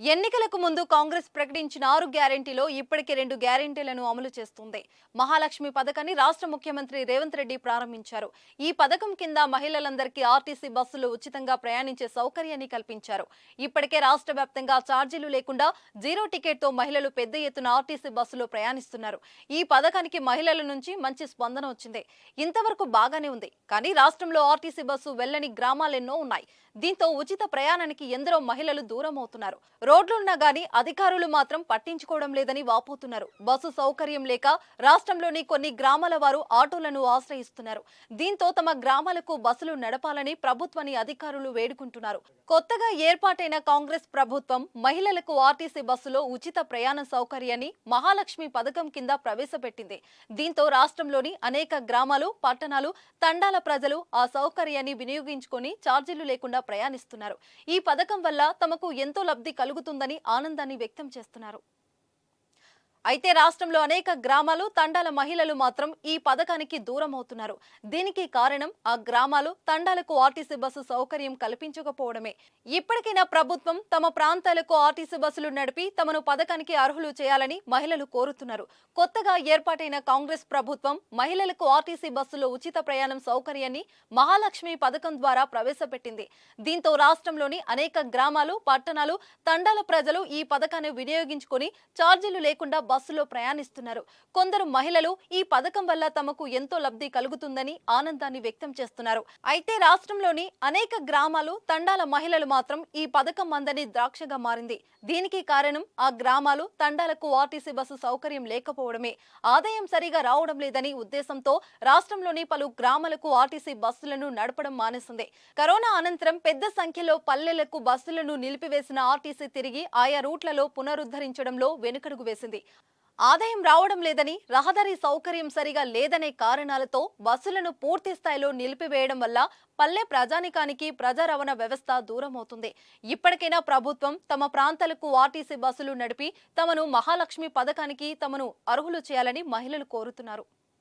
ఎన్నికలకు ముందు కాంగ్రెస్ ప్రకటించిన ఆరు గ్యారంటీలో ఇప్పటికే రెండు గ్యారెంటీలను అమలు చేస్తుంది. మహాలక్ష్మి పథకాన్ని రాష్ట్ర ముఖ్యమంత్రి రేవంత్ రెడ్డి ప్రారంభించారు. ఈ పథకం కింద మహిళలందరికీ ఆర్టీసీ బస్సులు ఉచితంగా ప్రయాణించే సౌకర్యాన్ని కల్పించారు. ఇప్పటికే రాష్ట్ర వ్యాప్తంగా ఛార్జీలు లేకుండా జీరో టికెట్తో మహిళలు పెద్ద ఎత్తున ఆర్టీసీ బస్సులో ప్రయాణిస్తున్నారు. ఈ పథకానికి మహిళల నుంచి మంచి స్పందన వచ్చింది. ఇంతవరకు బాగానే ఉంది. కానీ రాష్ట్రంలో ఆర్టీసీ బస్సు వెళ్ళని గ్రామాలెన్నో ఉన్నాయి. దీంతో ఉచిత ప్రయాణానికి ఎందరో మహిళలు దూరం అవుతున్నారు రోడ్లున్నా గానీ అధికారులు మాత్రం పట్టించుకోవడం లేదని వాపోతున్నారు. బస్సు సౌకర్యం లేక రాష్ట్రంలోని కొన్ని గ్రామాల వారు ఆటోలను ఆశ్రయిస్తున్నారు. దీంతో తమ గ్రామాలకు బస్సులు నడపాలని ప్రభుత్వాన్ని అధికారులు వేడుకుంటున్నారు. కొత్తగా ఏర్పాటైన కాంగ్రెస్ ప్రభుత్వం మహిళలకు ఆర్టీసీ బస్సులో ఉచిత ప్రయాణ సౌకర్యాన్ని మహాలక్ష్మి పథకం కింద ప్రవేశపెట్టింది. దీంతో రాష్ట్రంలోని అనేక గ్రామాలు పట్టణాలు తండాల ప్రజలు ఆ సౌకర్యాన్ని వినియోగించుకొని ఛార్జీలు లేకుండా ప్రయాణిస్తున్నారు. ఈ పథకం వల్ల తమకు ఎంతో లబ్ధి కలుగుతుందని ఆనందాన్ని వ్యక్తం చేస్తున్నారు. అయితే రాష్ట్రంలో అనేక గ్రామాలు తండాల మహిళలు మాత్రం ఈ పథకానికి దూరం అవుతున్నారు దీనికి కారణం ఆ గ్రామాలు తండాలకు ఆర్టీసీ బస్సు సౌకర్యం కల్పించకపోవడమే. ఇప్పటికైనా ప్రభుత్వం తమ ప్రాంతాలకు ఆర్టీసీ బస్సులు నడిపి తమను పథకానికి అర్హులు చేయాలని మహిళలు కోరుతున్నారు. కొత్తగా ఏర్పాటైన కాంగ్రెస్ ప్రభుత్వం మహిళలకు ఆర్టీసీ బస్సులో ఉచిత ప్రయాణం సౌకర్యాన్ని మహాలక్ష్మి పథకం ద్వారా ప్రవేశపెట్టింది. దీంతో రాష్ట్రంలోని అనేక గ్రామాలు పట్టణాలు తండాల ప్రజలు ఈ పథకాన్ని వినియోగించుకొని ఛార్జీలు లేకుండా బస్సులో ప్రయాణిస్తున్నారు. కొందరు మహిళలు ఈ పథకం వల్ల తమకు ఎంతో లబ్ధి కలుగుతుందని ఆనందాన్ని వ్యక్తం చేస్తున్నారు. అయితే రాష్ట్రంలోని అనేక గ్రామాలు తండాల మహిళలు మాత్రం ఈ పథకం అందని ద్రాక్షగా మారింది. దీనికి కారణం ఆ గ్రామాలు తండాలకు ఆర్టీసీ బస్సు సౌకర్యం లేకపోవడమే. ఆదాయం సరిగా రావడం లేదని ఉద్దేశంతో రాష్ట్రంలోని పలు గ్రామాలకు ఆర్టీసీ బస్సులను నడపడం మానేసింది. కరోనా అనంతరం పెద్ద సంఖ్యలో పల్లెలకు బస్సులను నిలిపివేసిన ఆర్టీసీ తిరిగి ఆయా రూట్లలో పునరుద్ధరించడంలో వెనుకడుగు వేసింది. ఆదాయం రావడం లేదని రహదారి సౌకర్యం సరిగా లేదనే కారణాలతో బస్సులను పూర్తి స్థాయిలో నిలిపివేయడం వల్ల పల్లె ప్రజానికానికి ప్రజా రవాణా వ్యవస్థ దూరం అవుతుంది ఇప్పటికైనా ప్రభుత్వం తమ ప్రాంతాలకు ఆర్టీసీ బస్సులు నడిపి తమను మహాలక్ష్మి పథకానికి తమను అర్హులు చేయాలని మహిళలు కోరుతున్నారు.